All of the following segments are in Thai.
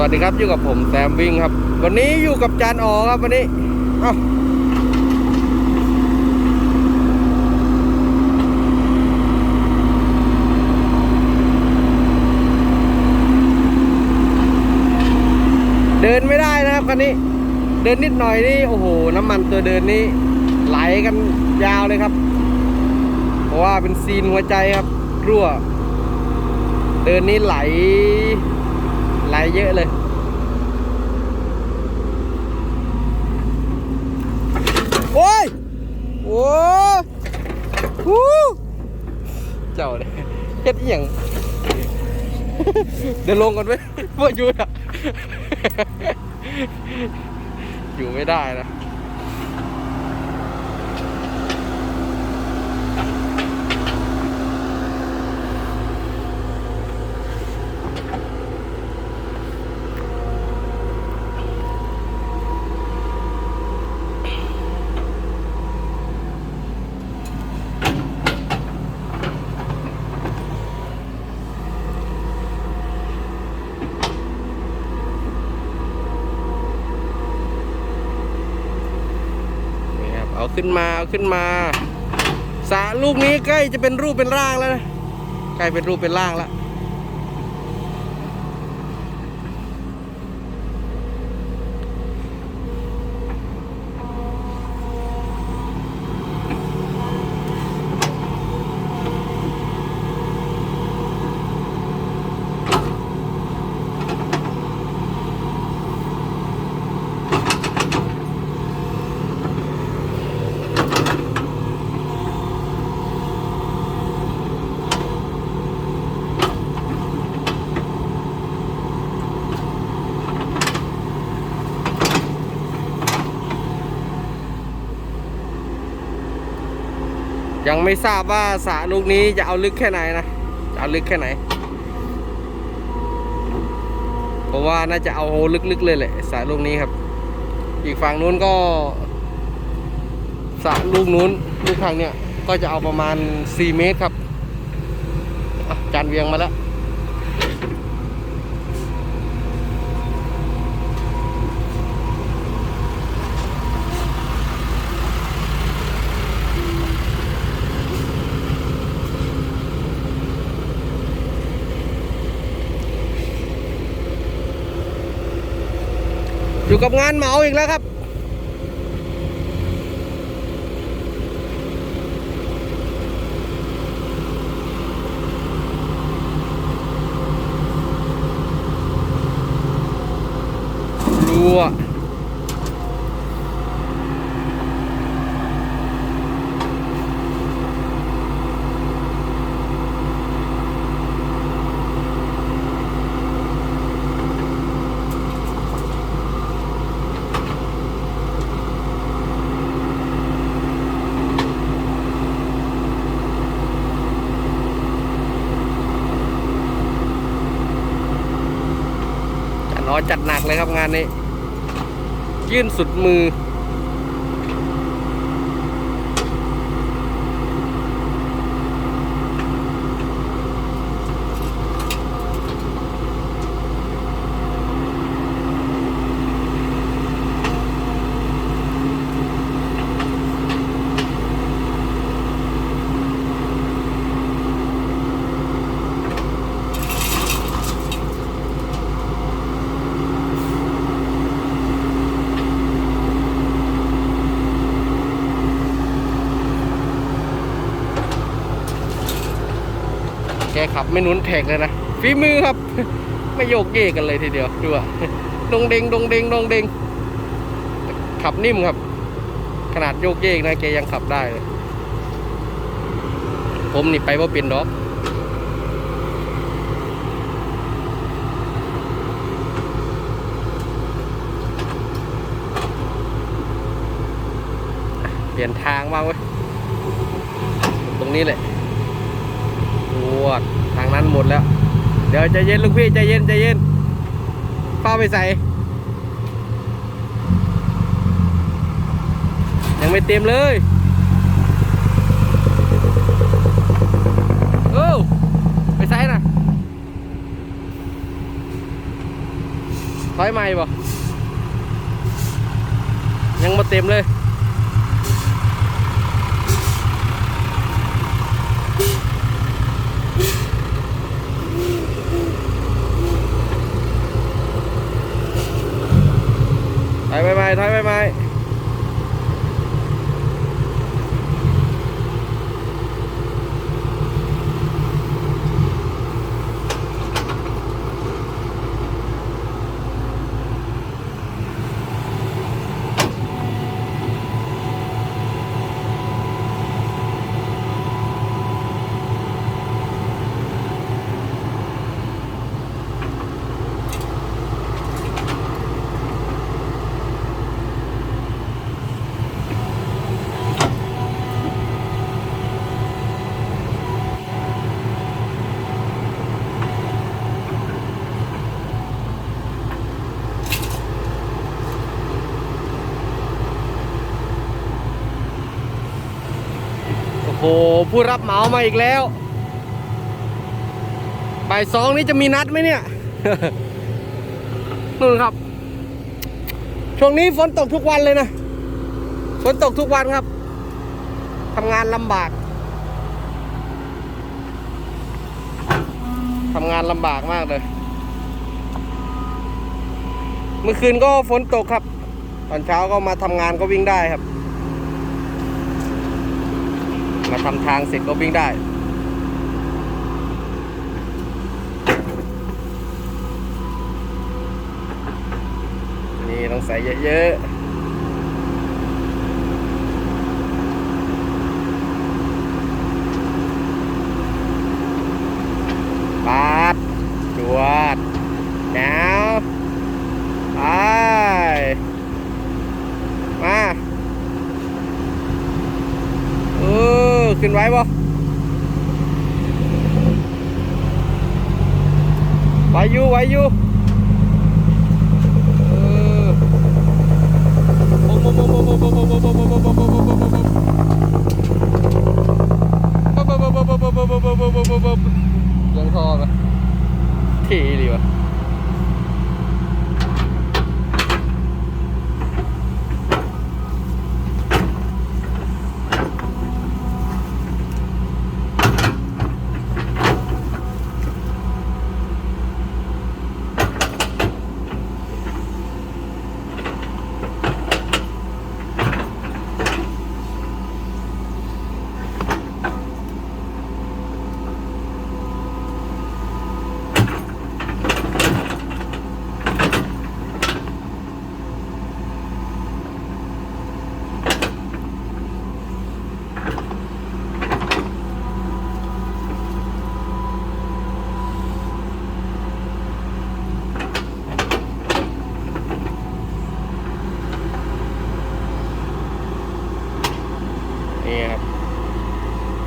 วัสดีครับอยู่กับผมแซมวิ่งครับ วันนี้อยู่กับจานออครับวันนี้เอาเดินไม่ได้นะครับคันนี้ เดินนิดหน่อยนี่โอ้โหน้ำมันตัวเดินนี่ไหลกันยาวเลยครับ เพราะว่าเป็นซีนหัวใจครับรั่ว เดินนี้ไหล ไลค์เยอะเลย โอ้ย โอ้ยฮู้เจ้าเลยเฮ็ดอหย่างเดี๋ยวลงก่อนไหมว่าอยู่อะอยู่ไม่ได้นะ เอาขึ้นมาเอาขึ้นมาสระลูกนี้ใกล้จะเป็นรูปเป็นร่างแล้วนะใกล้เป็นรูปเป็นร่างแล้ว ยังไม่ทราบว่าสระลูกนี้จะเอาลึกแค่ไหนนะจะเอาลึกแค่ไหน เพราะว่าน่าจะเอาลึกๆเลยแหละสระลูกนี้ครับ อีกฝั่งนู้นก็สระลูกนู้นลูกทางเนี้ยก็จะเอาประมาณ 4 เมตรครับจานเวียงมาแล้ว กับงานเหมาอีกแล้วครับ รัว จัดหนักเลยครับงานนี้ ยื่นสุดมือ ขับไม่นุนแท็กเลยนะฝีมือครับ ไม่โยกเยกกันเลยทีเดียวดูอะดงเดงดงเดงดงเดงขับนิ่มครับ ขนาดโยกเยกนะแกยังขับได้เลยผมนี่ไปว่าเป็นดอกเปลี่ยนทางบ้างเว้ยตรงนี้แหละ วดทางนั้นหมดแล้ว เดี๋ยวใจเย็นลูกพี่ใจเย็นใจเย็นเป้าไปใส่ ยังไม่เต็มเลยเออไปใส่นะถอยใหม่บ่ยังมาเต็มเลย โอ้โห ผู้รับเหมามาอีกแล้วบ่ายสองนี้จะมีนัดไหมเนี่ยนู่นครับ ช่วงนี้ฝนตกทุกวันเลยนะ ฝนตกทุกวันครับ ทำงานลำบาก ทำงานลำบากมากเลย เมื่อคืนก็ฝนตกครับ ตอนเช้าก็มาทำงานก็วิ่งได้ครับ มาทำทางเสร็จก็วิ่งได้นี่ต้องใส่เยอะๆปาดจวดแนวไปมา เออ ขึ้นไว้บ่ไหวอยู่ไหวอยู่เออยังทอไหมทีดีวะ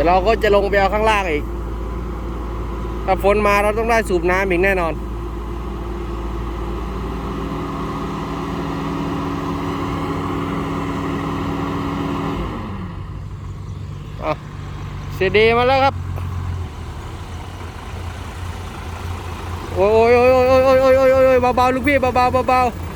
แต่เราก็จะลงไปเอาข้างล่างอีก ถ้าฝนมาเราต้องได้สูบน้ำอีกแน่นอน เอาเสีดีมาแล้วครับ โอ้ยโอ้ยโอ้ยโอ้ยโอ้ยโอ้ยโอ้ยเบาๆลูกพี่เบาๆเบาๆ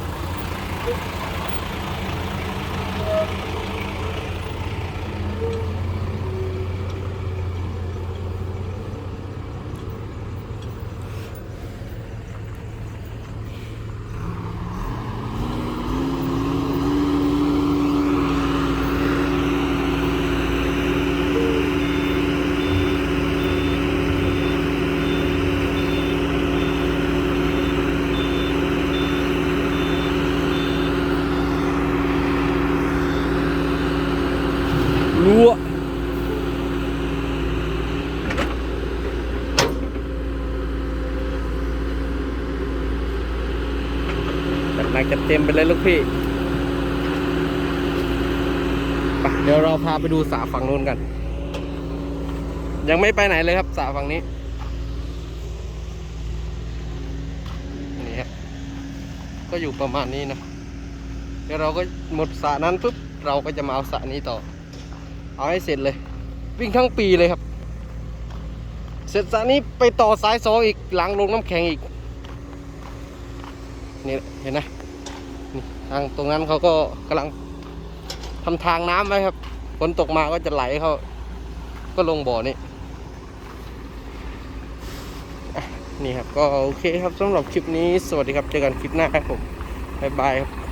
รั้วจัดหนักจัดเต็มไปเลยลูกพี่ไปเดี๋ยวเราพาไปดูสระฝั่งนู้นกัน ยังไม่ไปไหนเลยครับสระฝั่งนี้นี่ครับก็อยู่ประมาณนี้นะเดี๋ยวเราก็หมดสระนั้นปุ๊บเราก็จะมาเอาสระนี้ต่อ เอาให้เสร็จเลย วิ่งทั้งปีเลยครับ เสร็จสระนี้ไปต่อสายสองอีกหลังลงน้ำแข็งอีกนี่เห็นไหมนี่ทางตรงนั้นเขาก็กำลังทำทางน้ำไว้ครับฝนตกมาก็จะไหลเขาก็ลงบ่อนี่นี่ครับก็โอเคครับสำหรับคลิปนี้สวัสดีครับเจอกันคลิปหน้าครับผมบายบายครับ